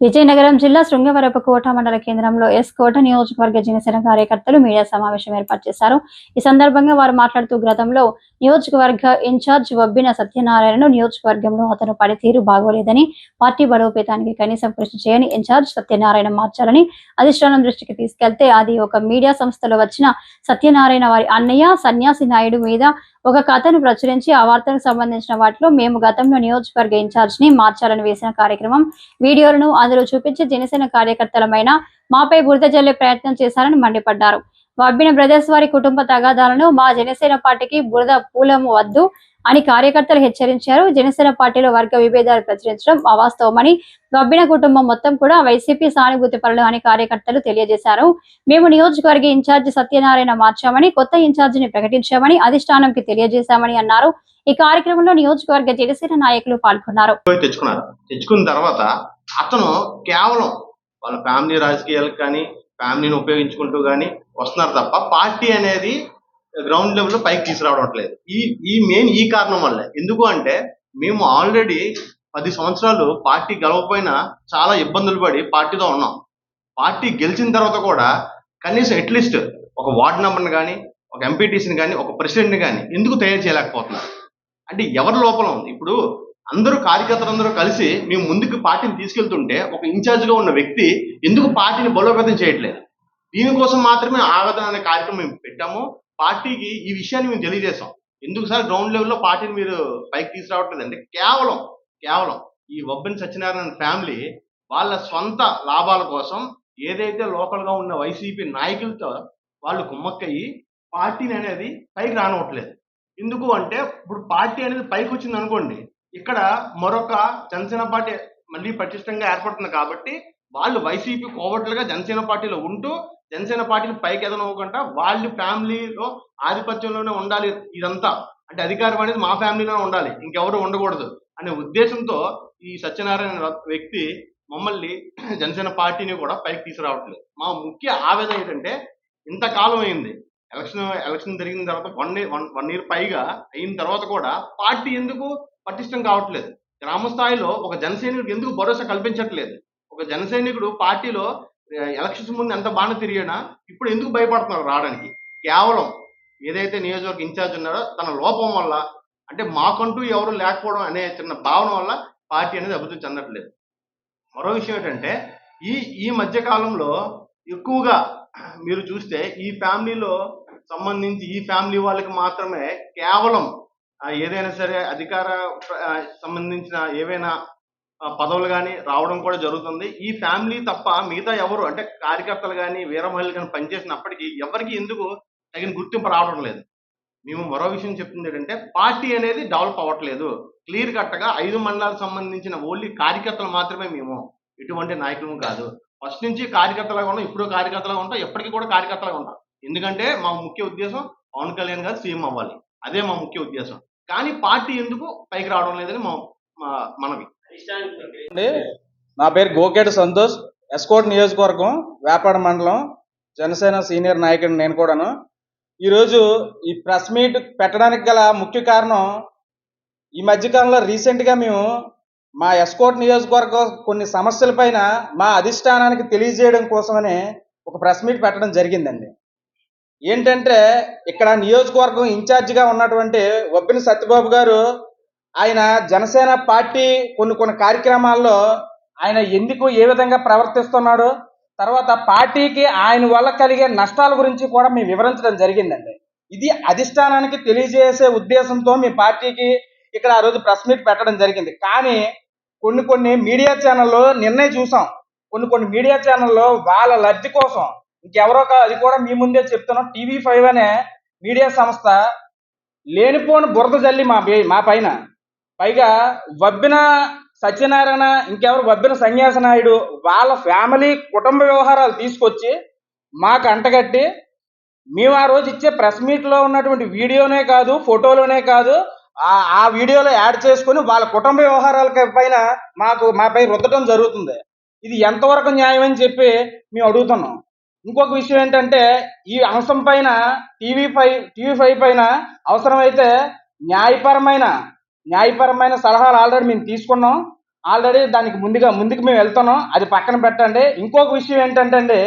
విజయనగరం జిల్లా శృంగవరప కోట మండల కేంద్రంలో ఎస్ కోట నియోజకవర్గ జనసేన కార్యకర్తలు మీడియా సమావేశం ఏర్పాటు చేశారు. ఈ సందర్భంగా వారు మాట్లాడుతూ గతంలో నియోజకవర్గ ఇన్ఛార్జ్ వబ్బిన సత్యనారాయణను నియోజకవర్గంలో అతను పనితీరు బాగోలేదని పార్టీ బలోపేతానికి కనీసం కృషి చేయని ఇన్ఛార్జ్ సత్యనారాయణ మార్చాలని అధిష్టానం దృష్టికి తీసుకెళ్తే అది ఒక మీడియా సంస్థలో వచ్చిన సత్యనారాయణ వారి అన్నయ్య సన్యాసి నాయుడు మీద ఒక కథను ప్రచురించి ఆ వార్తకు సంబంధించిన వాటిలో మేము గతంలో నియోజకవర్గ ఇన్ఛార్జ్ని మార్చాలని వేసిన కార్యక్రమం. వీడియోలను అందులో చూపించి జనసేన కార్యకర్తలమైన మాపై బురద జల్లే ప్రయత్నం చేశారని మండిపడ్డారు. వబ్బిన బ్రదర్స్ వారి కుటుంబ తగాదాలను మా జనసేన పార్టీకి బురద పూలము వద్దు అని కార్యకర్తలు హెచ్చరించారు. జనసేన పార్టీలో వర్గ విభేదాలు ప్రచురించడం అవాస్తవమని వబ్బిన కుటుంబం మొత్తం కూడా వైసీపీ సానుభూతి పరులు అని కార్యకర్తలు తెలియజేశారు. మేము నియోజకవర్గ ఇన్ఛార్జి సత్యనారాయణ మార్చామని కొత్త ఇన్ఛార్జిని ప్రకటించామని అధిష్టానంకి తెలియజేశామని అన్నారు. ఈ కార్యక్రమంలో నియోజకవర్గ జనసేన నాయకులు పాల్గొన్నారు. తెచ్చుకున్న తర్వాత అతను కేవలం వాళ్ళ ఫ్యామిలీ రాజకీయాలకు కానీ ఫ్యామిలీని ఉపయోగించుకుంటూ కానీ వస్తున్నారు తప్ప పార్టీ అనేది గ్రౌండ్ లెవెల్లో పైకి తీసుకురావడం లేదు ఈ ఈ మెయిన్ ఈ కారణం వల్లే. ఎందుకు అంటే మేము ఆల్రెడీ పది సంవత్సరాలు పార్టీ గెలవకపోయినా చాలా ఇబ్బందులు పడి పార్టీతో ఉన్నాం. పార్టీ గెలిచిన తర్వాత కూడా కనీసం అట్లీస్ట్ ఒక వార్డ్ మెంబర్ని కానీ ఒక ఎంపీటీసీని కానీ ఒక ప్రెసిడెంట్ని కానీ ఎందుకు తయారు చేయలేకపోతున్నారు? అంటే ఎవరి లోపల ఉంది? ఇప్పుడు అందరూ కార్యకర్తలందరూ కలిసి మేము ముందుకు పార్టీని తీసుకెళ్తుంటే ఒక ఇన్ఛార్జ్గా ఉన్న వ్యక్తి ఎందుకు పార్టీని బలోపేతం చేయట్లేదు? దీనికోసం మాత్రమే ఆవేదన అనే కార్యక్రమం మేము పెట్టాము. పార్టీకి ఈ విషయాన్ని మేము తెలియజేశాం. ఎందుకు సార్? గ్రౌండ్ లెవెల్లో పార్టీని మీరు పైకి తీసుకురావట్లేదండి కేవలం కేవలం ఈ వబ్బిని సత్యనారాయణ ఫ్యామిలీ వాళ్ళ సొంత లాభాల కోసం ఏదైతే లోకల్గా ఉన్న వైసీపీ నాయకులతో వాళ్ళు కుమ్మక్కయ్యి పార్టీని అనేది పైకి రానివ్వట్లేదు. ఎందుకు అంటే ఇప్పుడు పార్టీ అనేది పైకి వచ్చింది అనుకోండి ఇక్కడ మరొక జనసేన పార్టీ మళ్ళీ పటిష్టంగా ఏర్పడుతుంది కాబట్టి వాళ్ళు వైసీపీ కోవట్లుగా జనసేన పార్టీలో ఉంటూ జనసేన పార్టీని పైకి ఎదనవ్వకుండా వాళ్ళ ఫ్యామిలీలో ఆధిపత్యంలోనే ఉండాలి ఇదంతా. అంటే అధికారం అనేది మా ఫ్యామిలీలోనే ఉండాలి ఇంకెవరు ఉండకూడదు అనే ఉద్దేశంతో ఈ సత్యనారాయణ వ్యక్తి మమ్మల్ని జనసేన పార్టీని కూడా పైకి తీసుకురావట్లేదు. మా ముఖ్య ఆవేదన ఏంటంటే ఇంతకాలం అయింది. ఎలక్షన్ ఎలక్షన్ జరిగిన తర్వాత one year one one year పైగా అయిన తర్వాత కూడా పార్టీ ఎందుకు పటిష్టం కావట్లేదు? గ్రామ స్థాయిలో ఒక జనసైనికుడు ఎందుకు భరోసా కల్పించట్లేదు? ఒక జనసైనికుడు పార్టీలో ఎలక్షన్స్ ముందు ఎంత బాగా తిరిగినా ఇప్పుడు ఎందుకు భయపడుతున్నారు రావడానికి? కేవలం ఏదైతే నియోజకవర్గ ఇన్ఛార్జ్ ఉన్నారో తన లోపం వల్ల అంటే మాకంటూ ఎవరు లేకపోవడం అనే చిన్న భావన వల్ల పార్టీ అనేది అభివృద్ధి చెందట్లేదు. మరో విషయం ఏంటంటే ఈ ఈ మధ్య కాలంలో ఎక్కువగా మీరు చూస్తే ఈ ఫ్యామిలీలో సంబంధించి ఈ ఫ్యామిలీ వాళ్ళకి మాత్రమే కేవలం ఏదైనా సరే అధికార సంబంధించిన ఏవైనా పదవులు కానీ రావడం కూడా జరుగుతుంది. ఈ ఫ్యామిలీ తప్ప మిగతా ఎవరు అంటే కార్యకర్తలు కానీ వీర మహిళలు కానీ పనిచేసినప్పటికీ ఎవరికి ఎందుకు తగిన గుర్తింపు రావడం లేదు. మేము మరో విషయం చెప్తుంది ఏంటంటే పార్టీ అనేది డెవలప్ అవ్వట్లేదు. క్లియర్ కట్గా ఐదు మండలాలకు సంబంధించిన ఓన్లీ కార్యకర్తలు మాత్రమే మేము. ఎటువంటి నాయకులు కాదు. ఫస్ట్ నుంచి కార్యకర్తలాగా ఉన్నాం ఇప్పుడు కార్యకర్తలాగా ఉంటాం ఎప్పటికీ కూడా కార్యకర్తలాగా ఉంటాం. ఎందుకంటే మా ముఖ్య ఉద్దేశం పవన్ కళ్యాణ్ గారు సీఎం అవ్వాలి. అదే మా ముఖ్య ఉద్దేశం. కానీ పార్టీ ఎందుకు పైకి రావడం లేదని మా మా- మనవి. నా పేరు గోకేటి సంతోష్. ఎస్కోట్ నియోజకవర్గం వ్యాపార మండలం జనసేన సీనియర్ నాయకుడు నేను కూడాను. ఈరోజు ఈ ప్రెస్ మీట్ పెట్టడానికి గల ముఖ్య కారణం ఈ మధ్యకాలంలో రీసెంట్గా మేము మా ఎస్కోట్ నియోజకవర్గం కొన్ని సమస్యలపైన మా అధిష్టానానికి తెలియజేయడం కోసమని ఒక ప్రెస్ మీట్ పెట్టడం జరిగిందండి. ఏంటంటే ఇక్కడ నియోజకవర్గం ఇన్ఛార్జిగా ఉన్నటువంటి వబ్బిని సత్యబాబు గారు ఆయన జనసేన పార్టీ కొన్ని కొన్ని కార్యక్రమాల్లో ఆయన ఎందుకు ఏ విధంగా ప్రవర్తిస్తున్నాడు తర్వాత పార్టీకి ఆయన వల్ల కలిగే నష్టాల గురించి కూడా మేము వివరించడం జరిగిందండి. ఇది అధిష్టానానికి తెలియజేసే ఉద్దేశంతో మీ పార్టీకి ఇక్కడ ఆ రోజు ప్రెస్ మీట్ పెట్టడం జరిగింది. కానీ కొన్ని కొన్ని మీడియా ఛానల్లో నిన్నే చూసాం. కొన్ని కొన్ని మీడియా ఛానల్లో వాళ్ళ లబ్ధి కోసం ఇంకెవరో కా- అది కూడా మీ ముందే చెప్తున్నాం. టీవీ ఫైవ్ అనే మీడియా సంస్థ లేనిపోని బురద జల్లి మా మా పైన. పైగా వబ్బిన సత్యనారాయణ ఇంకెవరు? వబ్బిన సన్యాస నాయుడు వాళ్ళ ఫ్యామిలీ కుటుంబ వ్యవహారాలు తీసుకొచ్చి మాకు అంటగట్టి మేము ఆ రోజు ఇచ్చే ప్రెస్ మీట్లో ఉన్నటువంటి వీడియోనే కాదు ఫోటోలోనే కాదు ఆ వీడియోలో యాడ్ చేసుకొని వాళ్ళ కుటుంబ వ్యవహారాల పైన మాకు మాపై రుద్దడం జరుగుతుంది. ఇది ఎంతవరకు న్యాయం అని చెప్పి మేము అడుగుతున్నాం. ఇంకొక విషయం ఏంటంటే ఈ అంశం పైన టీవీ ఫైవ్ టీవీ ఫైవ్ పైన అవసరమైతే న్యాయపరమైన న్యాయపరమైన సలహాలు ఆల్రెడీ మేము తీసుకున్నాం. ఆల్రెడీ దానికి ముందుగా ముందుకు మేము వెళ్తున్నాం. అది పక్కన పెట్టండి. ఇంకొక విషయం ఏంటంటే అండి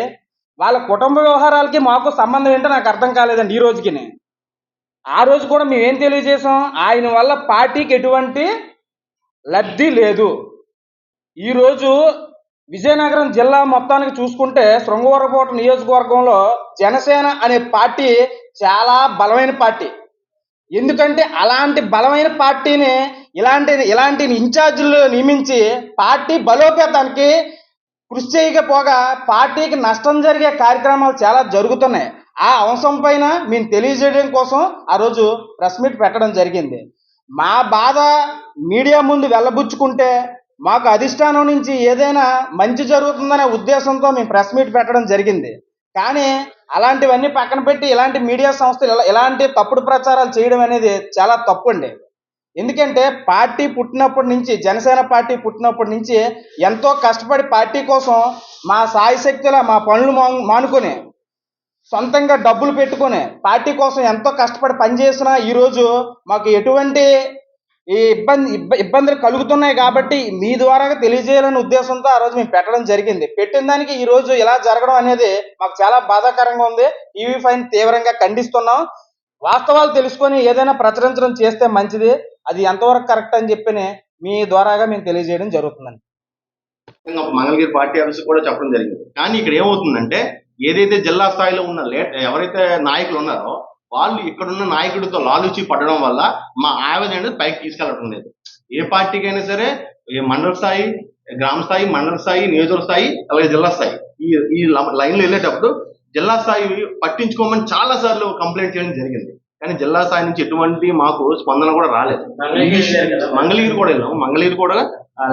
వాళ్ళ కుటుంబ వ్యవహారాలకి మాకు సంబంధం ఏంటో నాకు అర్థం కాలేదండి ఈ రోజుకి ఆ రోజు కూడా మేమేం తెలియజేసాం ఆయన వల్ల పార్టీకి ఎటువంటి లబ్ధి లేదు. ఈరోజు విజయనగరం జిల్లా మొత్తానికి చూసుకుంటే శృంగవరకోట నియోజకవర్గంలో జనసేన అనే పార్టీ చాలా బలమైన పార్టీ. ఎందుకంటే అలాంటి బలమైన పార్టీని ఇలాంటి ఇలాంటి ఇన్ఛార్జీలు నియమించి పార్టీ బలోపేతానికి కృషి చేయకపోగా పార్టీకి నష్టం జరిగే కార్యక్రమాలు చాలా జరుగుతున్నాయి. ఆ అంశం పైన మేము తెలియజేయడం కోసం ఆ రోజు ప్రెస్ మీట్ పెట్టడం జరిగింది. మా బాధ మీడియా ముందు వెళ్ళబుచ్చుకుంటే మాకు అధిష్టానం నుంచి ఏదైనా మంచి జరుగుతుందనే ఉద్దేశంతో మేము ప్రెస్ మీట్ పెట్టడం జరిగింది. కానీ అలాంటివన్నీ పక్కన పెట్టి ఇలాంటి మీడియా సంస్థలు ఇలా- ఇలాంటి తప్పుడు ప్రచారాలు చేయడం అనేది చాలా తప్పు అండి ఎందుకంటే పార్టీ పుట్టినప్పటి నుంచి జనసేన పార్టీ పుట్టినప్పటి నుంచి ఎంతో కష్టపడి పార్టీ కోసం మా సాయశక్తుల మా పనులు మా మానుకొని సొంతంగా డబ్బులు పెట్టుకొని పార్టీ కోసం ఎంతో కష్టపడి పనిచేసినా ఈరోజు మాకు ఎటువంటి ఈ ఇబ్బంది ఇబ్బందులు కలుగుతున్నాయి కాబట్టి మీ ద్వారా తెలియజేయాలనే ఉద్దేశంతో ఆ రోజు మేము పెట్టడం జరిగింది. పెట్టిన దానికి ఈ రోజు ఇలా జరగడం అనేది మాకు చాలా బాధాకరంగా ఉంది. టీవీ ఫైన్ తీవ్రంగా ఖండిస్తున్నాం. వాస్తవాలు తెలుసుకొని ఏదైనా ప్రచురించడం చేస్తే మంచిది. అది ఎంతవరకు కరెక్ట్ అని చెప్పి మీ ద్వారాగా మేము తెలియజేయడం జరుగుతుందండి. మంగళగిరి పార్టీ ఆఫీస్ కూడా చెప్పడం జరిగింది. కానీ ఇక్కడ ఏమవుతుందంటే ఏదైతే జిల్లా స్థాయిలో ఉన్న ఎవరైతే నాయకులు ఉన్నారో వాళ్ళు ఇక్కడున్న నాయకుడితో లాలుచి పడడం వల్ల మా ఆవేదన అనేది పైకి తీసుకెళ్ళడం లేదు. ఏ పార్టీకి అయినా సరే మండల స్థాయి గ్రామ స్థాయి మండల స్థాయి నియోజకవర్గ స్థాయి అలాగే జిల్లా స్థాయి ఈ ఈ లైన్లో వెళ్ళేటప్పుడు జిల్లా స్థాయి పట్టించుకోమని చాలా సార్లు కంప్లైంట్ చేయడం జరిగింది. కానీ జిల్లా స్థాయి నుంచి ఎటువంటి మాకు స్పందన కూడా రాలేదు. మంగళగిరి కూడా వెళ్ళాం మంగళగిరి కూడా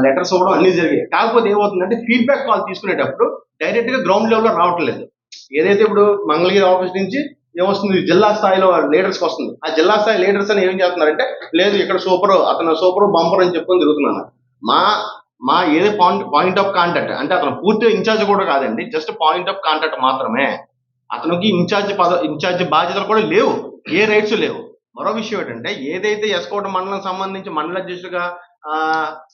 లెటర్స్ ఇవ్వడం అన్ని జరిగాయి. కాకపోతే ఏమవుతుందంటే ఫీడ్బ్యాక్ కాల్ తీసుకునేటప్పుడు డైరెక్ట్గా గ్రౌండ్ లెవెల్లో రావట్లేదు ఏదైతే ఇప్పుడు మంగళగిరి ఆఫీస్ నుంచి ఏమొస్తుంది? జిల్లా స్థాయిలో లీడర్స్ వస్తుంది. ఆ జిల్లా స్థాయి లీడర్స్ అని ఏం చేస్తున్నారంటే లేదు ఇక్కడ సూపర్ అతను సూపర్ బంపర్ అని చెప్పుకొని తిరుగుతున్నాను. మా మా ఏది పాయింట్ పాయింట్ ఆఫ్ కాంటాక్ట్ అంటే అతను పూర్తిగా ఇన్ఛార్జ్ కూడా కాదండి జస్ట్ పాయింట్ ఆఫ్ కాంటాక్ట్ మాత్రమే. అతనికి ఇన్ఛార్జ్ పద ఇన్ఛార్జ్ బాధ్యతలు కూడా లేవు ఏ రైట్స్ లేవు. మరో విషయం ఏంటంటే ఏదైతే ఎస్కోట మండలం సంబంధించి మండల అధ్యక్షుడిగా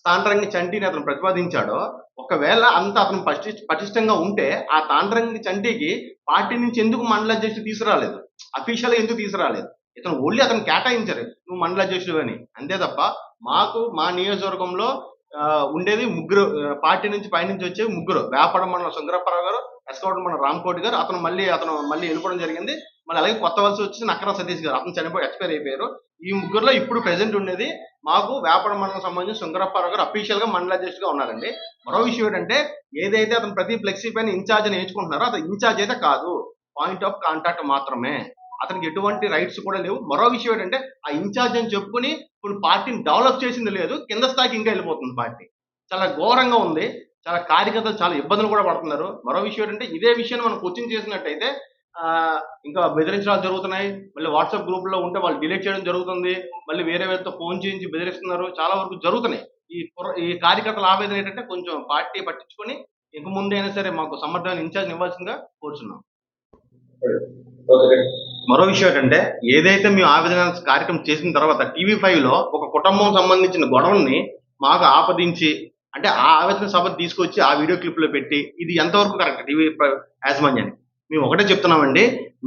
తాండ్రంగి చంటిని అతను ప్రతిపాదించాడో. ఒకవేళ అంత అతను పటిష్ట పటిష్టంగా ఉంటే ఆ తాండ్రంగి చంటికి పార్టీ నుంచి ఎందుకు మండల అధ్యక్షుడు తీసుకురాలేదు? అఫీషియల్ ఎందుకు తీసుకురాలేదు? ఇతను ఓన్లీ అతను కేటాయించారు. నువ్వు మండల అధ్యక్షుడు అని. అంతే తప్ప మాకు మా నియోజకవర్గంలో ఉండేది ముగ్గురు పార్టీ నుంచి పైనుంచి వచ్చే ముగ్గురు. వ్యాపారం మన శంకరప్పారావు గారు ఎస్కోట మన రామ్కోటి గారు అతను మళ్ళీ అతను మళ్ళీ వెళ్ళిపోవడం జరిగింది. మళ్ళీ అలాగే కొత్త వలస వచ్చి నక్కర సతీష్ గారు. అతను చనిపోయి ఎక్స్పైర్ అయిపోయారు. ఈ ముగ్గురులో ఇప్పుడు ప్రెసెంట్ ఉండేది మాకు వ్యాపార మండలం సంబంధించి శంకరప్పారావు గారు అఫీషియల్గా మండల అధ్యక్షుడిగా ఉన్నారండి. మరో విషయం ఏంటంటే ఏదైతే అతను ప్రతి ఫ్లెక్సీ పైన ఇన్ఛార్జ్ అని ఎంచుకుంటున్నారో అతను ఇన్ఛార్జ్ అయితే కాదు. పాయింట్ ఆఫ్ కాంటాక్ట్ మాత్రమే. అతనికి ఎటువంటి రైట్స్ కూడా లేవు. మరో విషయం ఏంటంటే ఆ ఇన్ఛార్జ్ అని చెప్పుకొని ఇప్పుడు పార్టీని డెవలప్ చేసింది లేదు. కింద స్థాయికి ఇంకా వెళ్ళిపోతుంది పార్టీ. చాలా ఘోరంగా ఉంది. చాలా కార్యకర్తలు చాలా ఇబ్బందులు కూడా పడుతున్నారు. మరో విషయం ఏంటంటే ఇదే విషయాన్ని మనం కోచింగ్ చేసినట్టయితే ఇంకా బెదిరించడాలు జరుగుతున్నాయి. మళ్ళీ వాట్సాప్ గ్రూప్లో ఉంటే వాళ్ళు డిలీట్ చేయడం జరుగుతుంది. మళ్ళీ వేరే వేరేతో ఫోన్ చేయించి బెదిరిస్తున్నారు. చాలా వరకు జరుగుతున్నాయి. ఈ ఈ కార్యకర్తల ఆవేదన ఏంటంటే కొంచెం పార్టీ పట్టించుకొని ఇంక ముందైనా సరే మాకు సమర్థమైన ఇన్ఛార్జ్ ఇవ్వాల్సిందిగా కోరుచున్నాం. మరో విషయం ఏంటంటే ఏదైతే మేము ఆవేదన కార్యక్రమం చేసిన తర్వాత టీవీ ఫైవ్లో ఒక కుటుంబం సంబంధించిన గొడవల్ని మాకు ఆపదించి అంటే ఆ ఆవేదన సభ తీసుకొచ్చి ఆ వీడియో క్లిప్లో పెట్టి ఇది ఎంతవరకు కరెక్ట్ టీవీ యాజమాన్యానికి? మేము ఒకటే చెప్తున్నామండి.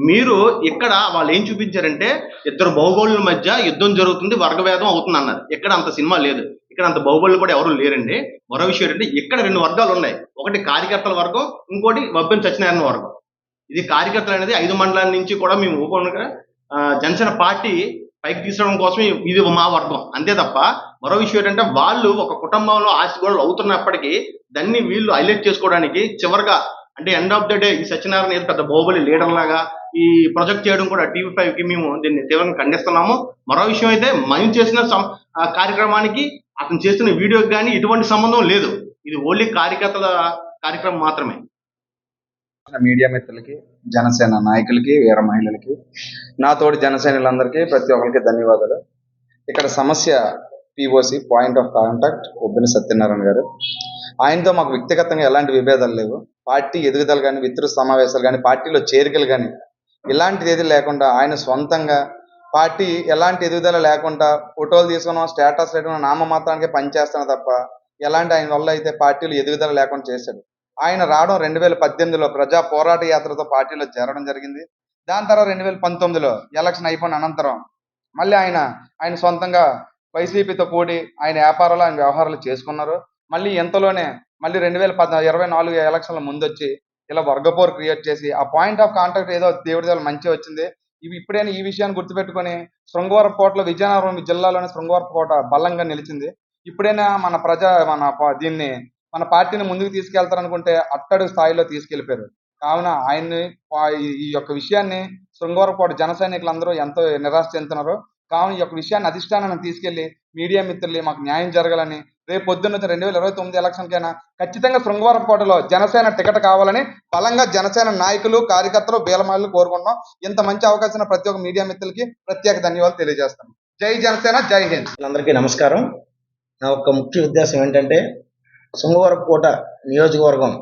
మీరు ఇక్కడ వాళ్ళు ఏం చూపించారంటే ఇద్దరు బాహుబలుల మధ్య యుద్ధం జరుగుతుంది వర్గభేదం అవుతుంది అన్నారు ఇక్కడ అంత సినిమా లేదు. ఇక్కడ అంత బాహుబలు కూడా ఎవరు లేరండి. మరో విషయం ఏంటంటే ఇక్కడ రెండు వర్గాలు ఉన్నాయి. ఒకటి కార్యకర్తల వర్గం ఇంకోటి వబ్బెన్ సత్యనారాయణ వర్గం. ఇది కార్యకర్తలు అనేది ఐదు మండలాల నుంచి కూడా మేము ఊపకుండా జనసేన పార్టీ పైకి తీసుకురావడం కోసం ఇది మా వర్గం. అంతే తప్ప మరో విషయం ఏంటంటే వాళ్ళు ఒక కుటుంబంలో ఆశ గోడలు అవుతున్నప్పటికీ దాన్ని వీళ్ళు హైలైట్ చేసుకోవడానికి చివరిగా అంటే ఎండ్ ఆఫ్ ద డే ఈ సత్యనారాయణ ఏదో పెద్ద బాహుబలి లీడర్ లాగా ఈ ప్రొజెక్ట్ చేయడం కూడా టీవీ ఫైవ్కి మేము దీన్ని తీవ్రంగా ఖండిస్తున్నాము. మరో విషయం అయితే మనం చేసిన సం- కార్యక్రమానికి అతను చేస్తున్న వీడియోకి కానీ ఎటువంటి సంబంధం లేదు. ఇది ఓన్లీ కార్యకర్తల కార్యక్రమం మాత్రమే. మీడియా మిత్రులకి జనసేన నాయకులకి వీర మహిళలకి నా తోటి ప్రతి ఒక్కరికి ధన్యవాదాలు. ఇక్కడ సమస్య POC point of contact Ubbina Satyanarayana గారు. ఆయనతో మాకు వ్యక్తిగతంగా ఎలాంటి విభేదాలు లేవు. పార్టీ ఎదుగుదల కానీ విస్తృత సమావేశాలు కానీ పార్టీలో చేరికలు కానీ ఇలాంటిది ఏది లేకుండా ఆయన సొంతంగా పార్టీ ఎలాంటి ఎదుగుదల లేకుండా ఫోటోలు తీసుకున్నాం స్టేటస్ లేకుండా నామమాత్రానికి పనిచేస్తాను తప్ప ఎలాంటి ఆయన వల్ల అయితే పార్టీలు ఎదుగుదల లేకుండా చేశాడు. ఆయన రావడం రెండు వేల పద్దెనిమిదిలో ప్రజా పోరాట యాత్రతో పార్టీలో చేరడం జరిగింది. దాని తర్వాత రెండు వేల పంతొమ్మిదిలో ఎలక్షన్ అయిపోయిన అనంతరం మళ్ళీ ఆయన ఆయన సొంతంగా వైసీపీతో కూడి ఆయన వ్యాపారాలు ఆయన వ్యవహారాలు చేసుకున్నారు. మళ్ళీ ఇంతలోనే మళ్ళీ రెండు వేల పద్ ఇరవై నాలుగు ఎలక్షన్ల ముందు వచ్చి ఇలా వర్గపోర్ క్రియేట్ చేసి ఆ పాయింట్ ఆఫ్ కాంటాక్ట్ ఏదో దేవుడి దగ్గర మంచి వచ్చింది. ఇవి ఇప్పుడైనా ఈ విషయాన్ని గుర్తుపెట్టుకొని శృంగవరపుకోటలో విజయనగరం జిల్లాలోని శృంగవరపుకోట బలంగా నిలిచింది. ఇప్పుడైనా మన ప్రజా మన దీన్ని మన పార్టీని ముందుకు తీసుకెళ్తారనుకుంటే అట్టడుగు స్థాయిలో తీసుకెళ్ళిపోయారు కావున ఆయన్ని ఈ- యొక్క విషయాన్ని శృంగవరపుకోట జన సైనికులందరూ ఎంతో నిరాశ చెందుతున్నారు. కావున ఈ యొక్క విషయాన్ని అధిష్టానాన్ని తీసుకెళ్ళి మీడియా మిత్రులు మాకు న్యాయం జరగాలని రేపు పొద్దున్న రెండు వేల ఇరవై తొమ్మిది ఎలక్షన్కైనా ఖచ్చితంగా ఖచ్చితంగా శృంగవరపుకోటలో జనసేన టికెట్ కావాలని బలంగా జనసేన నాయకులు కార్యకర్తలు బీలమాలు కోరుకుంటున్నాం. ఇంత మంచి అవకాశం ప్రతి ఒక్క మీడియా మిత్రులకి ప్రత్యేక ధన్యవాదాలు తెలియజేస్తాను జై జనసేన జై హింద్. అందరికీ నమస్కారం. నా యొక్క ముఖ్య ఉద్దేశం ఏంటంటే శృంగవరపుకోట నియోజకవర్గం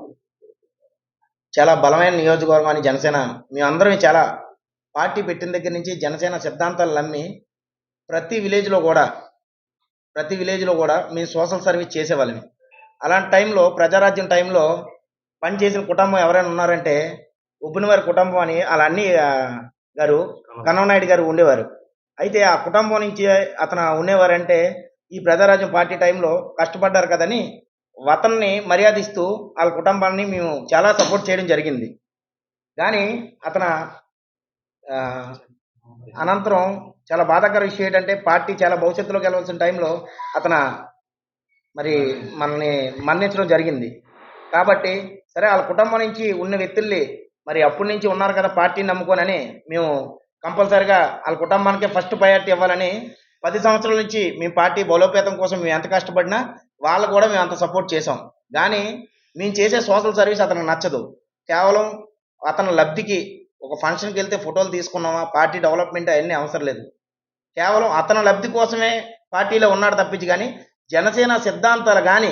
చాలా బలమైన నియోజకవర్గం అని జనసేన మేమందరం చాలా పార్టీ పెట్టిన దగ్గర నుంచి జనసేన సిద్ధాంతాలు నమ్మి ప్రతి విలేజ్లో కూడా ప్రతి విలేజ్లో కూడా మేము సోషల్ సర్వీస్ చేసేవాళ్ళమి అలాంటి టైంలో ప్రజారాజ్యం టైంలో పనిచేసిన కుటుంబం ఎవరైనా ఉన్నారంటే ఉబ్బినవారి కుటుంబం అని అలా అన్ని గారు కన్నమనాయుడు గారు ఉండేవారు. అయితే ఆ కుటుంబం నుంచి అతను ఉండేవారంటే ఈ ప్రజారాజ్యం పార్టీ టైంలో కష్టపడ్డారు కదని వతన్ని మర్యాదిస్తూ వాళ్ళ కుటుంబాన్ని మేము చాలా సపోర్ట్ చేయడం జరిగింది. కానీ అతను అనంతరం చాలా బాధాకర విషయం ఏంటంటే పార్టీ చాలా భవిష్యత్తులోకి వెళ్ళవలసిన టైంలో అతను మరి మనల్ని మరణించడం జరిగింది. కాబట్టి సరే వాళ్ళ కుటుంబం నుంచి ఉన్న వ్యక్తుల్ని మరి అప్పటి నుంచి ఉన్నారు కదా పార్టీని నమ్ముకోనని మేము కంపల్సరిగా వాళ్ళ కుటుంబానికే ఫస్ట్ ప్రయారిటీ ఇవ్వాలని పది సంవత్సరాల నుంచి మేము పార్టీ బలోపేతం కోసం మేము ఎంత కష్టపడినా వాళ్ళు కూడా మేము అంత సపోర్ట్ చేసాం కానీ మేము చేసే సోషల్ సర్వీస్ అతనికి నచ్చదు. కేవలం అతని లబ్ధికి ఒక ఫంక్షన్కి వెళ్తే ఫోటోలు తీసుకున్నామా? పార్టీ డెవలప్మెంట్ అవన్నీ అవసరం లేదు. కేవలం అతని లబ్ధి కోసమే పార్టీలో ఉన్నాడు తప్పించి కానీ జనసేన సిద్ధాంతాలు కానీ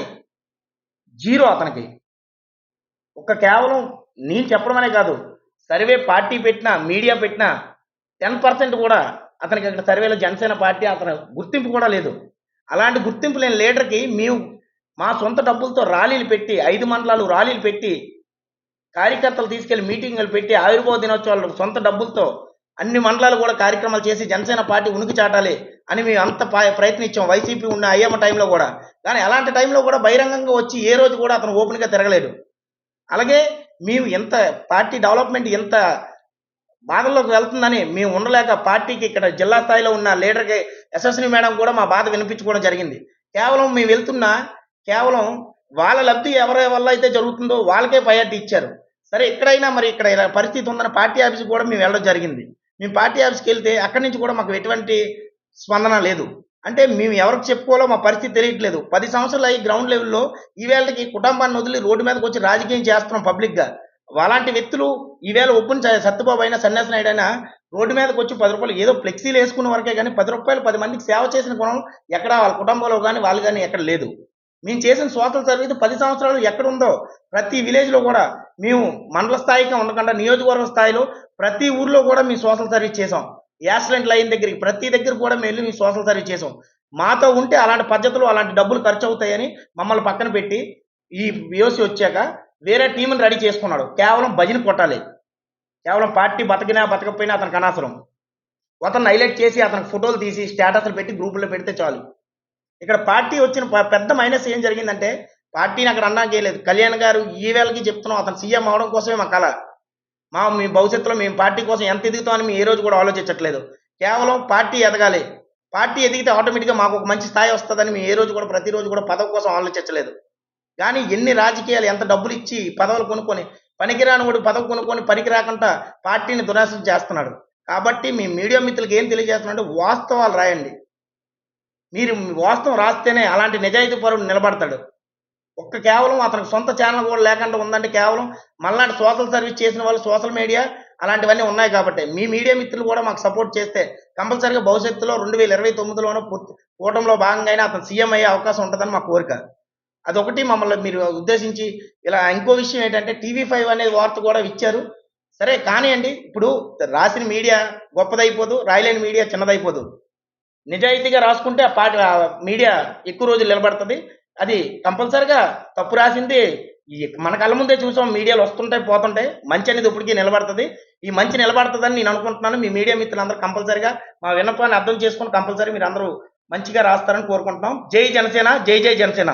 జీరో అతనికి. ఒక్క కేవలం నేను చెప్పడమనే కాదు సర్వే పార్టీ పెట్టినా మీడియా పెట్టినా టెన్ పర్సెంట్ కూడా అతనికి అక్కడ సర్వేలో జనసేన పార్టీ అతను గుర్తింపు కూడా లేదు. అలాంటి గుర్తింపు లేని లీడర్కి మేము మా సొంత డబ్బులతో ర్యాలీలు పెట్టి ఐదు మండలాలు ర్యాలీలు పెట్టి కార్యకర్తలు తీసుకెళ్ళి మీటింగులు పెట్టి ఆవిర్భావ దినోత్సవాలు సొంత డబ్బులతో అన్ని మండలాలు కూడా కార్యక్రమాలు చేసి జనసేన పార్టీ ఉనికి చాటాలి అని మేము అంత ప్రయత్నించాం. వైసీపీ ఉన్న అయ్యమ్మ టైంలో కూడా. కానీ అలాంటి టైంలో కూడా బహిరంగంగా వచ్చి ఏ రోజు కూడా అతను ఓపెన్గా తిరగలేదు. అలాగే మేము ఎంత పార్టీ డెవలప్మెంట్ ఎంత బాధల్లోకి వెళ్తుందని మేము ఉండలేక పార్టీకి ఇక్కడ జిల్లా స్థాయిలో ఉన్న లీడర్కి యశస్విని మేడం కూడా మా బాధ వినిపించుకోవడం జరిగింది. కేవలం మేము వెళ్తున్నా కేవలం వాళ్ళ లబ్ధి ఎవరి వల్ల అయితే జరుగుతుందో వాళ్ళకే ప్రయారిటీ ఇచ్చారు. సరే ఎక్కడైనా మరి ఇక్కడ ఇలా పరిస్థితి ఉందని పార్టీ ఆఫీస్కి కూడా మేము వెళ్ళడం జరిగింది. మేము పార్టీ ఆఫీస్కి వెళ్తే అక్కడి నుంచి కూడా మాకు ఎటువంటి స్పందన లేదు. అంటే మేము ఎవరికి చెప్పుకోవాలో మా పరిస్థితి తెలియట్లేదు. పది సంవత్సరాలు అయ్యి గ్రౌండ్ లెవెల్లో ఈవేళకి కుటుంబాన్ని వదిలి రోడ్డు మీదకి వచ్చి రాజకీయం చేస్తున్నాం పబ్లిక్గా. అలాంటి వ్యక్తులు ఈవేళ ఒప్పుని సత్యబాబు అయినా సన్యాసి నాయుడు అయినా రోడ్డు మీదకి వచ్చి పది రూపాయలు ఏదో ఫ్లెక్సీలు వేసుకున్న వరకే కానీ పది రూపాయలు పది మందికి సేవ చేసిన గుణం ఎక్కడ వాళ్ళ కుటుంబంలో కానీ వాళ్ళు కానీ ఎక్కడ లేదు. మేము చేసిన సోషల్ సర్వీస్ పది సంవత్సరాలు ఎక్కడ ఉందో ప్రతి విలేజ్లో కూడా మేము మండల స్థాయిగా ఉండకుండా నియోజకవర్గ స్థాయిలో ప్రతి ఊర్లో కూడా మేము సోషల్ సర్వీస్ చేసాం యాక్సిడెంట్ లైన్ దగ్గరికి ప్రతి దగ్గర కూడా మేము వెళ్ళి మేము సోషల్ సర్వీస్ చేసాం మాతో ఉంటే అలాంటి పద్ధతులు అలాంటి డబ్బులు ఖర్చు అవుతాయని మమ్మల్ని పక్కన పెట్టి ఈ విఓసి వచ్చాక వేరే టీంని రెడీ చేసుకున్నాడు. కేవలం భజన కొట్టాలి. కేవలం పార్టీ బతకినా బతకపోయినా అతనికి అనవసరం. అతను హైలైట్ చేసి అతనికి ఫోటోలు తీసి స్టేటస్లు పెట్టి గ్రూపులో పెడితే చాలు. ఇక్కడ పార్టీ వచ్చిన పెద్ద మైనస్ ఏం జరిగిందంటే పార్టీని అక్కడ అన్నా చేయలేదు. కళ్యాణ్ గారు ఈ వేళకి చెప్తున్నాం అతను సీఎం అవడం కోసమే మా కళ. మా మీ భవిష్యత్తులో మేము పార్టీ కోసం ఎంత ఎదుగుతామని మేము ఏ రోజు కూడా ఆలోచించట్లేదు. కేవలం పార్టీ ఎదగాలి. పార్టీ ఎదిగితే ఆటోమేటిక్గా మాకు ఒక మంచి స్థాయి వస్తుందని మేము ఏ రోజు కూడా ప్రతిరోజు కూడా పదవి కోసం ఆలోచించలేదు కానీ ఎన్ని రాజకీయాలు ఎంత డబ్బులు ఇచ్చి పదవులు కొనుక్కొని పనికిరాని వాడు పదవి కొనుక్కొని పనికి రాకుండా పార్టీని దురాశ చేస్తున్నాడు. కాబట్టి మీ మీడియా మిత్రులకు ఏం తెలియజేస్తున్నాడు వాస్తవాలు రాయండి. మీరు వాస్తవం రాస్తేనే అలాంటి నిజాయితీ పరుడు నిలబడతాడు. ఒక్క కేవలం అతనికి సొంత ఛానల్ కూడా లేకుండా ఉందంటే కేవలం మళ్ళాంటి సోషల్ సర్వీస్ చేసిన వాళ్ళు సోషల్ మీడియా అలాంటివన్నీ ఉన్నాయి కాబట్టి. మీ మీడియా మిత్రులు కూడా మాకు సపోర్ట్ చేస్తే కంపల్సరీగా భవిష్యత్తులో రెండు వేల ఇరవై తొమ్మిదిలోనూ కూటమిలో భాగంగా అయినా అతను సీఎం అయ్యే అవకాశం ఉంటుందని మా కోరిక. అదొకటి మమ్మల్ని మీరు ఉద్దేశించి ఇలా ఇంకో విషయం ఏంటంటే టీవీ ఫైవ్ అనేది వార్త కూడా ఇచ్చారు. సరే కానివ్వండి. ఇప్పుడు రాసిన మీడియా గొప్పదైపోదు రాయలేని మీడియా చిన్నదైపోదు. నిజాయితీగా రాసుకుంటే ఆ పార్టీ మీడియా ఎక్కువ రోజులు నిలబడుతుంది. అది కంపల్సరిగా తప్పు రాసింది ఈ మన కళ్ళ ముందే చూసాం మీడియాలు వస్తుంటాయి పోతుంటాయి. మంచి అనేది ఇప్పటికీ నిలబడుతుంది. ఈ మంచి నిలబడుతుందని నేను అనుకుంటున్నాను. మీ మీడియా మిత్రులందరూ కంపల్సరిగా మా విన్నపాన్ని అర్థం చేసుకుని కంపల్సరీ మీరు అందరూ మంచిగా రాస్తారని కోరుకుంటున్నాం. జై జనసేన జై జై జనసేన.